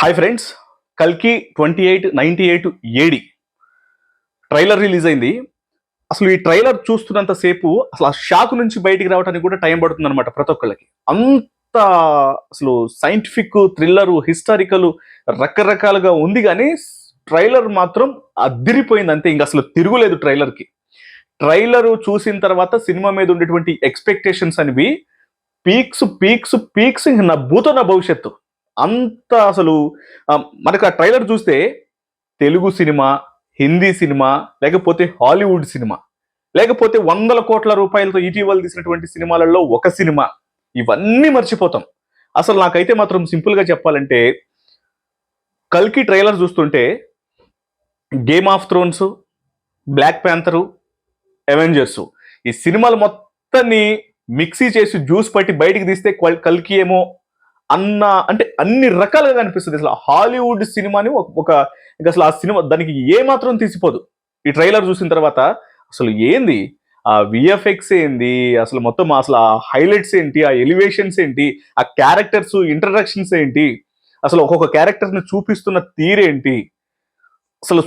Hi friends కల్కి twenty eight ninety eight AD trailer release అయింది. అసలు ఈ ట్రైలర్ చూస్తున్నంత సేపు అసలు ఆ షాక్ నుంచి బయటికి రావడానికి కూడా టైం పడుతుంది అనమాట ప్రతి ఒక్కళ్ళకి. అంత అసలు సైంటిఫిక్ థ్రిల్లర్ హిస్టారికల్ రకరకాలుగా ఉంది కానీ ట్రైలర్ మాత్రం అదిరిపోయింది అంతే. ఇంకా అసలు తిరుగులేదు ట్రైలర్కి ట్రైలర్ చూసిన తర్వాత సినిమా మీద ఉండేటువంటి ఎక్స్పెక్టేషన్స్ అనేవి పీక్స్ పీక్స్ పీక్స్ నా భూతో నా భవిష్యత్తు. అంత అసలు మనకు ఆ ట్రైలర్ చూస్తే తెలుగు సినిమా హిందీ సినిమా లేకపోతే హాలీవుడ్ సినిమా లేకపోతే వందల కోట్ల రూపాయలతో ఇటీవల తీసినటువంటి సినిమాలలో ఒక సినిమా ఇవన్నీ మర్చిపోతాం. అసలు నాకైతే మాత్రం సింపుల్గా చెప్పాలంటే కల్కి ట్రైలర్ చూస్తుంటే Game of Thrones Black Panther Avengers ఈ సినిమాలు మొత్తాన్ని మిక్సీ చేసి జ్యూస్ పట్టి బయటికి తీస్తే కల్కి ఏమో అన్న అంటే అన్ని రకాలుగా కనిపిస్తుంది. అసలు హాలీవుడ్ సినిమాని ఒక- ఇంకా అసలు ఆ సినిమా దానికి ఏ మాత్రం తీసిపోదు. ఈ ట్రైలర్ చూసిన తర్వాత అసలు ఏంది? ఆ విఎఫ్ఎక్స్ ఏంది? అసలు మొత్తం అసలు ఆ హైలైట్స్ ఏంటి? ఆ ఎలివేషన్స్ ఏంటి? ఆ క్యారెక్టర్స్ ఇంట్రడక్షన్స్ ఏంటి? అసలు ఒక్కొక్క క్యారెక్టర్ని చూపిస్తున్న తీరేంటి అసలు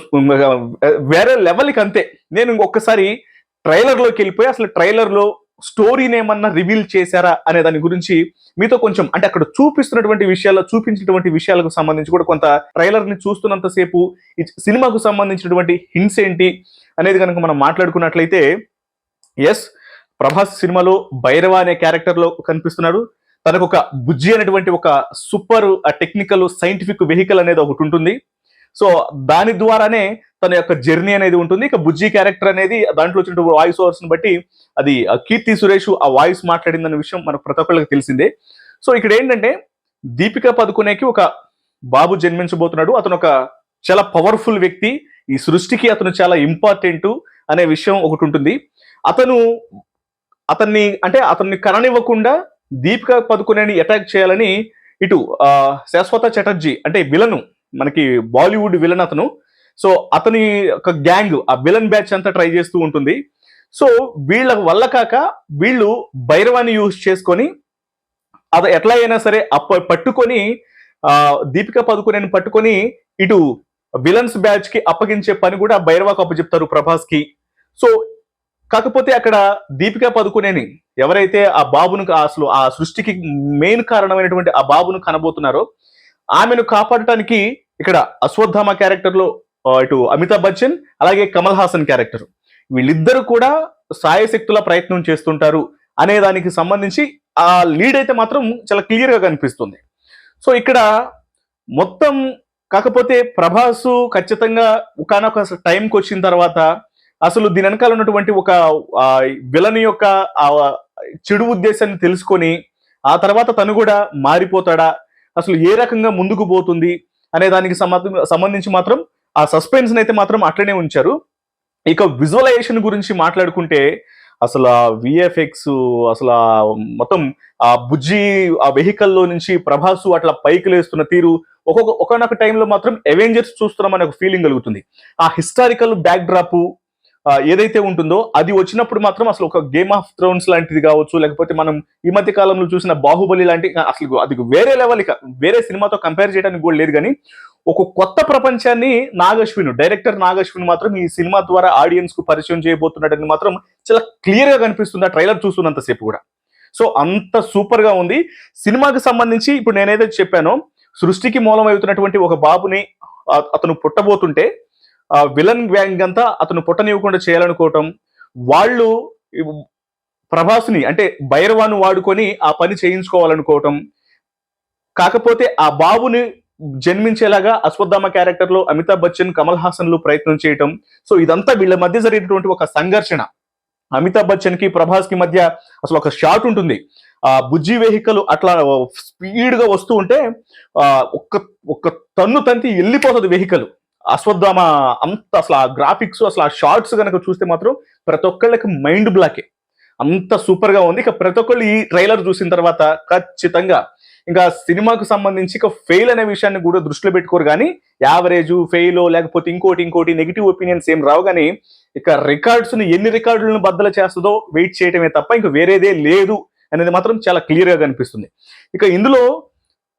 వేరే లెవెల్కి అంతే. నేను ఇంకొకసారి ట్రైలర్లోకి వెళ్ళిపోయి అసలు ట్రైలర్లో స్టోరీని ఏమన్నా రివీల్ చేశారా అనే దాని గురించి మీతో కొంచెం అంటే అక్కడ చూపిస్తున్నటువంటి విషయాలు చూపించినటువంటి విషయాలకు సంబంధించి కూడా కొంత ట్రైలర్ని చూస్తున్నంత సేపు సినిమాకు సంబంధించినటువంటి హింట్స్ ఏంటి అనేది కనుక మనం మాట్లాడుకున్నట్లయితే ఎస్ ప్రభాస్ సినిమాలో భైరవ అనే క్యారెక్టర్లో కనిపిస్తున్నాడు. తనకు ఒక బుజ్జి అనేటువంటి ఒక సూపర్ టెక్నికల్ సైంటిఫిక్ వెహికల్ అనేది ఒకటి ఉంటుంది. సో దాని ద్వారానే తన యొక్క జర్నీ అనేది ఉంటుంది. ఇక బుజ్జి క్యారెక్టర్ అనేది దాంట్లో వచ్చిన వాయిస్ ఓవర్స్ని బట్టి అది కీర్తి సురేష్ ఆ వాయిస్ మాట్లాడిందన్న విషయం మనకు ప్రతి ఒక్కరికి తెలిసిందే. సో ఇక్కడ ఏంటంటే దీపిక పదుకునేకి ఒక బాబు జన్మించబోతున్నాడు. అతను ఒక చాలా పవర్ఫుల్ వ్యక్తి. ఈ సృష్టికి అతను చాలా ఇంపార్టెంట్ అనే విషయం ఒకటి ఉంటుంది. అతను అతన్ని అంటే అతన్ని కననివ్వకుండా దీపిక పదుకునేని అటాక్ చేయాలని ఇటు శాశ్వత చటర్జీ అంటే విలను మనకి బాలీవుడ్ విలన్ అతను. సో అతని ఒక గ్యాంగ్ ఆ విలన్ బ్యాచ్ అంతా ట్రై చేస్తూ ఉంటుంది. సో వీళ్ళ వల్ల కాక వీళ్ళు భైరవాన్ని యూజ్ చేసుకొని అది ఎట్లా అయినా సరే అప్ప పట్టుకొని ఆ దీపిక పదుకునేని పట్టుకొని ఇటు విలన్స్ బ్యాచ్కి అప్పగించే పని కూడా భైరవాకు అప్పచెప్తారు ప్రభాస్కి సో కాకపోతే అక్కడ దీపిక పదుకునేని ఎవరైతే ఆ బాబును అసలు ఆ సృష్టికి మెయిన్ కారణమైనటువంటి ఆ బాబును కనబోతున్నారో ఆమెను కాపాడటానికి ఇక్కడ అశ్వత్థామ క్యారెక్టర్లో ఇటు అమితాబ్ బచ్చన్ అలాగే కమల్ హాసన్ క్యారెక్టర్. వీళ్ళిద్దరూ కూడా సాయశక్తుల ప్రయత్నం చేస్తుంటారు అనే దానికి సంబంధించి ఆ లీడ్ అయితే మాత్రం చాలా క్లియర్గా కనిపిస్తుంది. సో ఇక్కడ మొత్తం కాకపోతే ప్రభాస్ ఖచ్చితంగా ఒకనొక టైంకి వచ్చిన తర్వాత అసలు దీని వెనకాల ఉన్నటువంటి ఒక విలన్ యొక్క చెడు ఉద్దేశాన్ని తెలుసుకొని ఆ తర్వాత తను కూడా మారిపోతాడా అసలు ఏ రకంగా ముందుకు పోతుంది అనే దానికి సంబంధించి మాత్రం ఆ సస్పెన్స్ అయితే మాత్రం అట్లనే ఉంచారు. ఇక విజువలైజేషన్ గురించి మాట్లాడుకుంటే అసలు ఆ విఎఫ్ఎక్స్ అసలు ఆ మొత్తం ఆ బుజ్జి ఆ వెహికల్లో నుంచి ప్రభాసు అట్లా పైకి లేస్తున్న తీరు ఒక్కొక్క ఒకనొక టైంలో మాత్రం అవెంజర్స్ చూస్తున్నాం అనే ఒక ఫీలింగ్ కలుగుతుంది. ఆ హిస్టారికల్ బ్యాక్ డ్రాప్ ఏదైతే ఉంటుందో అది వచ్చినప్పుడు మాత్రం అసలు ఒక గేమ్ ఆఫ్ థ్రోన్స్ లాంటిది కావచ్చు లేకపోతే మనం ఈ మధ్య కాలంలో చూసిన బాహుబలి లాంటి అసలు అది వేరే లెవెల్ ఇక వేరే సినిమాతో కంపేర్ చేయడానికి కూడా లేదు కానీ ఒక కొత్త ప్రపంచాన్ని నాగశ్విన్ డైరెక్టర్ నాగశ్విన్ మాత్రం ఈ సినిమా ద్వారా ఆడియన్స్కు పరిచయం చేయబోతున్నాడని మాత్రం చాలా క్లియర్గా కనిపిస్తుంది ఆ ట్రైలర్ చూస్తున్నంతసేపు కూడా. సో అంత సూపర్గా ఉంది. సినిమాకి సంబంధించి ఇప్పుడు నేనైతే చెప్పానో సృష్టికి మూలం అవుతున్నటువంటి ఒక బాబుని అతను పుట్టబోతుంటే విలన్ గ్యాంగ్ అంతా అతను పుట్టనివ్వకుండా చేయాలనుకోవటం వాళ్ళు ప్రభాస్ని అంటే భైరవాను వాడుకొని ఆ పని చేయించుకోవాలనుకోవటం కాకపోతే ఆ బాబుని జన్మించేలాగా అశ్వత్థామ క్యారెక్టర్లో అమితాబ్ బచ్చన్ కమల్ హాసన్లు ప్రయత్నం చేయటం. సో ఇదంతా వీళ్ళ మధ్య జరిగినటువంటి ఒక సంఘర్షణ. అమితాబ్ బచ్చన్కి ప్రభాస్కి మధ్య అసలు ఒక షాట్ ఉంటుంది. ఆ బుజ్జి వెహికల్ అట్లా స్పీడ్గా వస్తూ ఉంటే ఒక్క ఒక్క తన్ను తంతి వెళ్ళిపోతుంది వెహికల్. అశ్వత్థామ అంత అసలు ఆ గ్రాఫిక్స్ అసలు ఆ షార్ట్స్ కనుక చూస్తే మాత్రం ప్రతి ఒక్కళ్ళకి మైండ్ బ్లాకే అంత సూపర్గా ఉంది. ఇక ప్రతి ఒక్కళ్ళు ఈ ట్రైలర్ చూసిన తర్వాత ఖచ్చితంగా ఇంకా సినిమాకు సంబంధించి ఇక ఫెయిల్ అనే విషయాన్ని కూడా దృష్టిలో పెట్టుకోరు. కానీ యావరేజ్ ఫెయిల్ లేకపోతే ఇంకోటి ఇంకోటి నెగిటివ్ ఒపీనియన్స్ ఏం రావు. కానీ ఇక రికార్డ్స్ని ఎన్ని రికార్డులను బద్దలు చేస్తుందో వెయిట్ చేయటమే తప్ప ఇంకా వేరేదే లేదు అనేది మాత్రం చాలా క్లియర్గా కనిపిస్తుంది. ఇక ఇందులో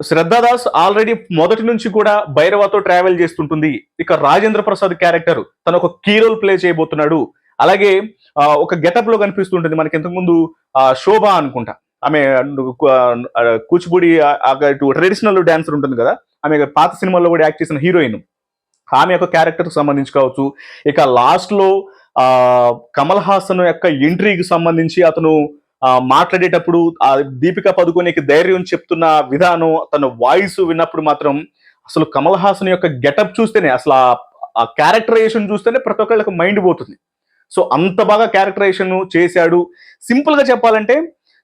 శ్రద్ధాదాస్ ఆల్రెడీ మొదటి నుంచి కూడా భైరవతో ట్రావెల్ చేస్తుంటుంది. ఇక రాజేంద్ర ప్రసాద్ క్యారెక్టర్ తను ఒక కీ రోల్ ప్లే చేయబోతున్నాడు. అలాగే ఒక గెటప్లో కనిపిస్తుంటుంది మనకి ఇంతకుముందు శోభ అనుకుంటా. ఆమె కూచిపూడి ట్రెడిషనల్ డాన్సర్ ఉంటుంది కదా ఆమె పాత సినిమాల్లో కూడా యాక్ట్ చేసిన హీరోయిన్. ఆమె యొక్క క్యారెక్టర్ సంబంధించి కావచ్చు ఇక లాస్ట్లో కమల్ హాసన్ యొక్క ఎంట్రీకి సంబంధించి అతను మాట్లాడేటప్పుడు ఆ దీపిక పదుకొనికి ధైర్యం చెప్తున్న విధానం తన వాయిస్ విన్నప్పుడు మాత్రం అసలు కమల్ హాసన్ యొక్క గెటప్ చూస్తేనే అసలు ఆ- క్యారెక్టరైజేషన్ చూస్తేనే ప్రతి ఒక్కళ్ళకి మైండ్ పోతుంది. సో అంత బాగా క్యారెక్టరైజేషన్ చేశాడు. సింపుల్గా చెప్పాలంటే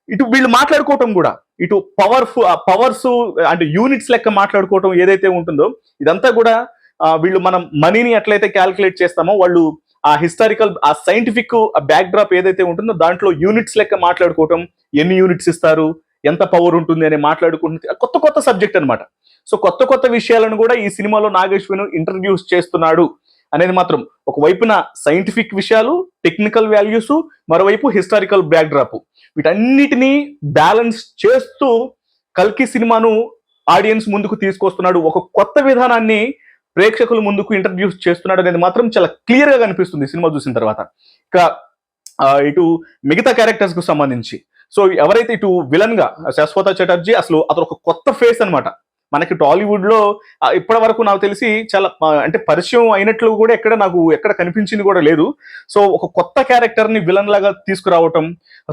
ఇటు వీళ్ళు మాట్లాడుకోవటం కూడా ఇటు పవర్ఫుల్ పవర్స్ అంటే యూనిట్స్ లెక్క మాట్లాడుకోవటం ఏదైతే ఉంటుందో ఇదంతా కూడా వీళ్ళు మనం మనీని ఎట్లయితే క్యాల్కులేట్ చేస్తామో వాళ్ళు ఆ హిస్టారికల్ ఆ సైంటిఫిక్ బ్యాక్ డ్రాప్ ఏదైతే ఉంటుందో దాంట్లో యూనిట్స్ లెక్క మాట్లాడుకోవటం ఎన్ని యూనిట్స్ ఇస్తారు ఎంత పవర్ ఉంటుంది అని మాట్లాడుకుంటుంది కొత్త కొత్త సబ్జెక్ట్ అనమాట సో కొత్త కొత్త విషయాలను కూడా ఈ సినిమాలో నాగేశ్వను ఇంట్రడ్యూస్ చేస్తున్నాడు అనేది మాత్రం ఒక వైపున సైంటిఫిక్ విషయాలు టెక్నికల్ వాల్యూస్ మరోవైపు హిస్టారికల్ బ్యాక్ డ్రాప్ వీటన్నిటినీ బ్యాలెన్స్ చేస్తూ కల్కి సినిమాను ఆడియన్స్ ముందుకు తీసుకొస్తున్నాడు. ఒక కొత్త విధానాన్ని ప్రేక్షకుల ముందుకు ఇంట్రడ్యూస్ చేస్తున్నాడు అనేది మాత్రం చాలా క్లియర్గా కనిపిస్తుంది సినిమా చూసిన తర్వాత. ఇక ఇటు మిగతా క్యారెక్టర్స్కు సంబంధించి. సో ఎవరైతే ఇటు విలన్గా శాశ్వత చటర్జీ అసలు అతను ఒక కొత్త ఫేస్ అనమాట మనకి టాలీవుడ్లో ఇప్పటి వరకు నాకు తెలిసి చాలా అంటే పరిచయం అయినట్లు కూడా ఎక్కడ నాకు ఎక్కడ కనిపించింది కూడా లేదు. సో ఒక కొత్త క్యారెక్టర్ని విలన్ లాగా తీసుకురావటం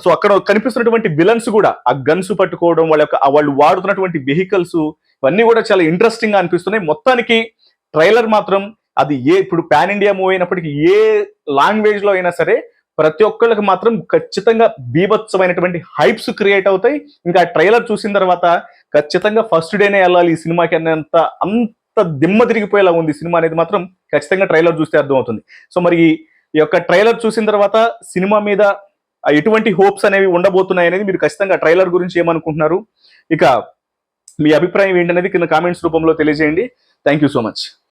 సో అక్కడ కనిపిస్తున్నటువంటి విలన్స్ కూడా ఆ గన్స్ పట్టుకోవడం వాళ్ళ యొక్క వాళ్ళు వాడుతున్నటువంటి వెహికల్స్ ఇవన్నీ కూడా చాలా ఇంట్రెస్టింగ్గా అనిపిస్తున్నాయి. మొత్తానికి ట్రైలర్ మాత్రం అది ఏ ఇప్పుడు పాన్ ఇండియా మూవీ అయినప్పటికీ ఏ లాంగ్వేజ్లో అయినా సరే ప్రతి ఒక్కళ్ళకి మాత్రం ఖచ్చితంగా బీభత్సమైనటువంటి హైప్స్ క్రియేట్ అవుతాయి. ఇంకా ట్రైలర్ చూసిన తర్వాత ఖచ్చితంగా ఫస్ట్ డేనే వెళ్ళాలి ఈ సినిమాకి అనేంత అంత దిమ్మ తిరిగిపోయేలా ఉంది సినిమా అనేది మాత్రం ఖచ్చితంగా ట్రైలర్ చూస్తే అర్థమవుతుంది. సో మరి ఈ యొక్క ట్రైలర్ చూసిన తర్వాత సినిమా మీద ఎటువంటి హోప్స్ అనేవి ఉండబోతున్నాయి అనేది మీరు ఖచ్చితంగా ట్రైలర్ గురించి ఏమనుకుంటున్నారు? ఇక మీ అభిప్రాయం ఏంటనేది కింద కామెంట్స్ రూపంలో తెలియజేయండి. Thank you so much.